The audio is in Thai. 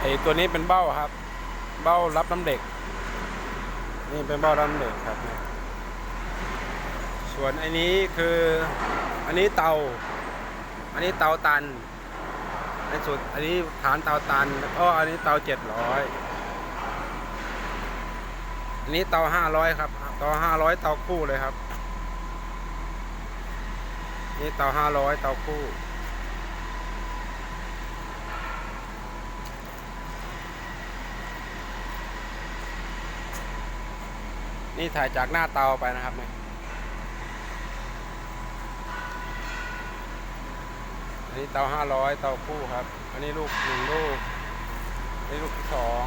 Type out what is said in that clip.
ไอตัวนี้เป็นเบ้าครับ เบ้ารับน้ำเด็ก นี่เป็นเบ้ารับน้ำเด็กครับเนี่ยส่วนอันนี้คืออันนี้เตา อันนี้เตาตันในสุดอันนี้ฐานเตาตันก็อันนี้เตาเจ็ดร้อยอันนี้เตาห้าร้อยครับเตาห้าร้อยเตาคู่เลยครับ นี่เตาห้าร้อยเตาคู่ นี่ถ่ายจากหน้าเตาไปนะครับเนี่ยอันนี้เตาห้าร้อยเตาคู่ครับ อันนี้ลูกหนึ่งลูก อันนี้ลูกสอง